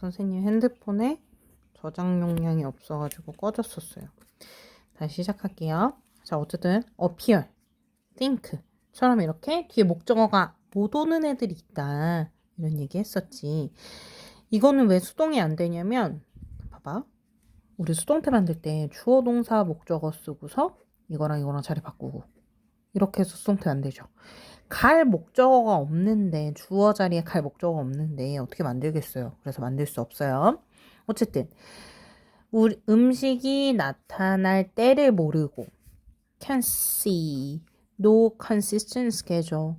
선생님 핸드폰에 저장 용량이 없어가지고 꺼졌었어요. 다시 시작할게요. 자, 어쨌든 appear, think처럼 이렇게 뒤에 목적어가 못 오는 애들이 있다. 이런 얘기 했었지. 이거는 왜 수동이 안 되냐면 봐봐. 우리 수동태 만들 때 주어 동사 목적어 쓰고서 이거랑 이거랑 자리 바꾸고 이렇게 해서 수동태 안 되죠. 갈 목적어가 없는데 주어 자리에 갈 목적어가 없는데 어떻게 만들겠어요. 그래서 만들 수 없어요. 어쨌든 우리 음식이 나타날 때를 모르고 can see no consistent schedule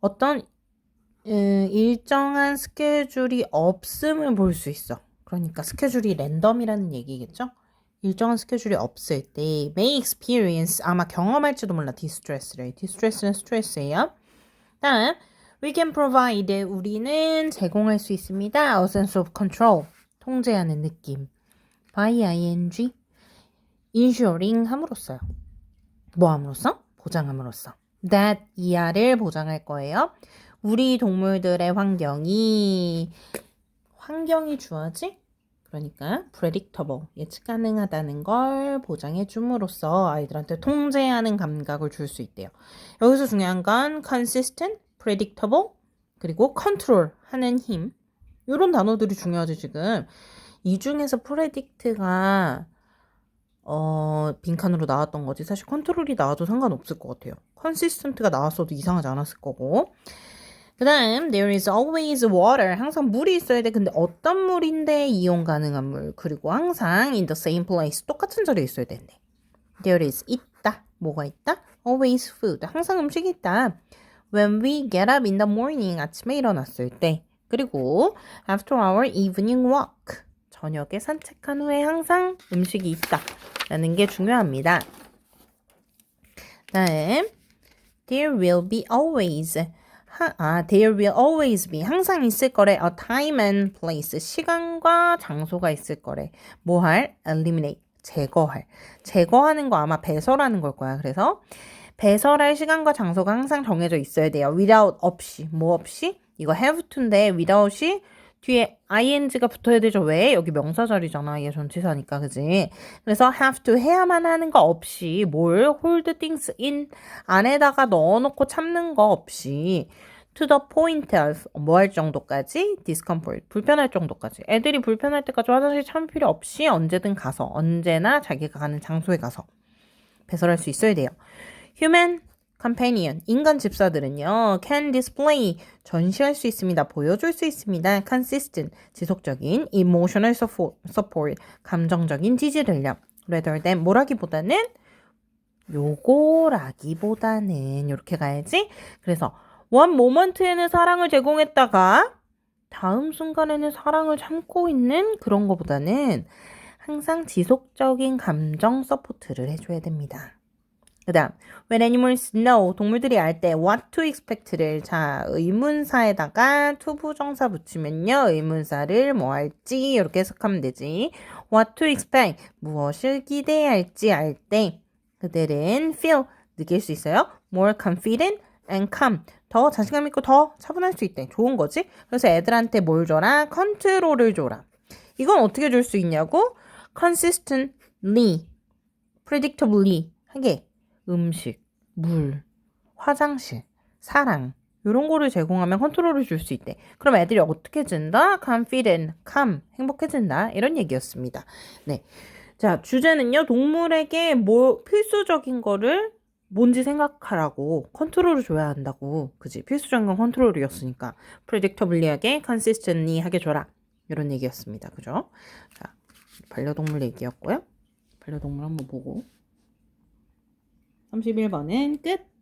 어떤 음, 일정한 스케줄이 없음을 볼 수 있어. 그러니까 스케줄이 랜덤이라는 얘기겠죠? 일정한 스케줄이 없을 때 may experience 아마 경험할지도 몰라 distress를 distress는 스트레스예요. 다음 we can provide 우리는 제공할 수 있습니다. a sense of control 통제하는 느낌 by ing ensuring 함으로써요. 뭐 함으로써? 보장함으로써 that 이하를 보장할 거예요. 우리 동물들의 환경이 환경이 주어지 그러니까 predictable 예측 가능하다는 걸 보장해 줌으로써 아이들한테 통제하는 감각을 줄 수 있대요. 여기서 중요한 건 consistent, predictable 그리고 control 하는 힘 이런 단어들이 중요하지 지금 이 중에서 predict가 어, 빈칸으로 나왔던 거지. 사실 컨트롤이 나와도 상관없을 것 같아요. 컨시스턴트가 나왔어도 이상하지 않았을 거고. 그 다음, there is always water. 항상 물이 있어야 돼. 근데 어떤 물인데 이용 가능한 물. 그리고 항상 in the same place. 똑같은 자리에 있어야 된대. There is 있다. 뭐가 있다? Always food. 항상 음식이 있다. When we get up in the morning. 아침에 일어났을 때. 그리고 after our evening walk. 저녁에 산책한 후에 항상 음식이 있다. 라는 게 중요합니다. 다음, there will be always. 하, 아, there will always be. 항상 있을 거래. a time and place. 시간과 장소가 있을 거래. 뭐 할? eliminate. 제거할. 제거하는 거 아마 배설하는 걸 거야. 그래서 배설할 시간과 장소가 항상 정해져 있어야 돼요. without 없이. 뭐 없이? 이거 have to인데 without이 뒤에 ing가 붙어야 되죠. 왜? 여기 명사 자리잖아. 얘 전치사니까, 그지? 그래서 have to 해야만 하는 거 없이 뭘 hold things in 안에다가 넣어놓고 참는 거 없이 to the point of 뭐 할 정도까지 discomfort 불편할 정도까지 애들이 불편할 때까지 화장실 참 필요 없이 언제든 가서 언제나 자기가 가는 장소에 가서 배설할 수 있어야 돼요. human companion 인간 집사들은요 can display 전시할 수 있습니다 보여줄 수 있습니다 consistent 지속적인 emotional support 감정적인 지지를요 rather than 뭐라기보다는 요거라기보다는 이렇게 가야지 그래서 one moment에는 사랑을 제공했다가 다음 순간에는 사랑을 참고 있는 그런 거보다는 항상 지속적인 감정 서포트를 해줘야 됩니다. 그 다음, when animals know, 동물들이 알 때 what to expect를 자, 의문사에다가 투부정사 붙이면요, 의문사를 뭐 할지 이렇게 해석하면 되지. what to expect, 무엇을 기대할지 알 때 그들은 feel, 느낄 수 있어요. more confident and calm, 더 자신감 있고 더 차분할 수 있대. 좋은 거지. 그래서 애들한테 뭘 줘라? 컨트롤을 줘라. 이건 어떻게 줄 수 있냐고? consistently, predictably 하게 음식, 물, 화장실, 사랑 이런 거를 제공하면 컨트롤을 줄 수 있대. 그럼 애들이 어떻게 진다? confident, calm, 행복해진다. 이런 얘기였습니다. 네. 자, 주제는요. 동물에게 뭐 필수적인 거를 뭔지 생각하라고 컨트롤을 줘야 한다고. 그지? 필수적인 건 컨트롤이었으니까 predictably하게, consistently 하게 줘라. 이런 얘기였습니다. 그죠? 자, 반려동물 얘기였고요. 반려동물 한번 보고 31번은 끝.